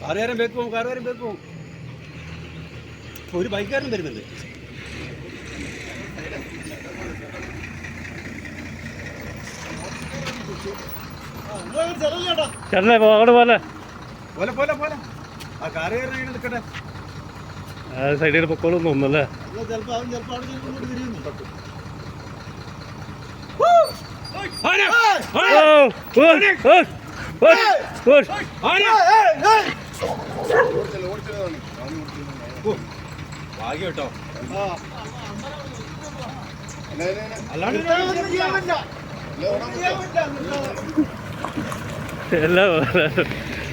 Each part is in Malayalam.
കാറുകാരൻ ബേക്ക് പോകും കാറുകാരൻ ബേക്ക് പോകും ഒരു ബൈക്കുകാരൻ വരുന്നുണ്ട്. ചേട്ടനെ പോ അങ്ങോട്ട് പോലെ പോലെ പോലെ പോലെ. ആ കാറുകാരൻ അങ്ങനെ നിൽക്കട്ടെ സൈഡിൽ പൊക്കോളും തോന്നുന്നല്ലേ ചിലപ്പോ അവൻ ചിലപ്പോ അവിടെ ചിലപ്പോ ഇങ്ങോട്ട് തിരിയുന്നു ഭാഗ്യം കേട്ടോ അല്ലാണ്ട്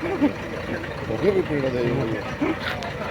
കത്തിയിട്ടുണ്ടാവും പിന്നെ പയ്യെ ആ ഈ സാധനം പയ്യെ പോകുന്നുണ്ടെന്ന് വിചാരിച്ചിട്ടാ. ആ കുറേ പേര് കുറേ പേരുടെ ദൈവം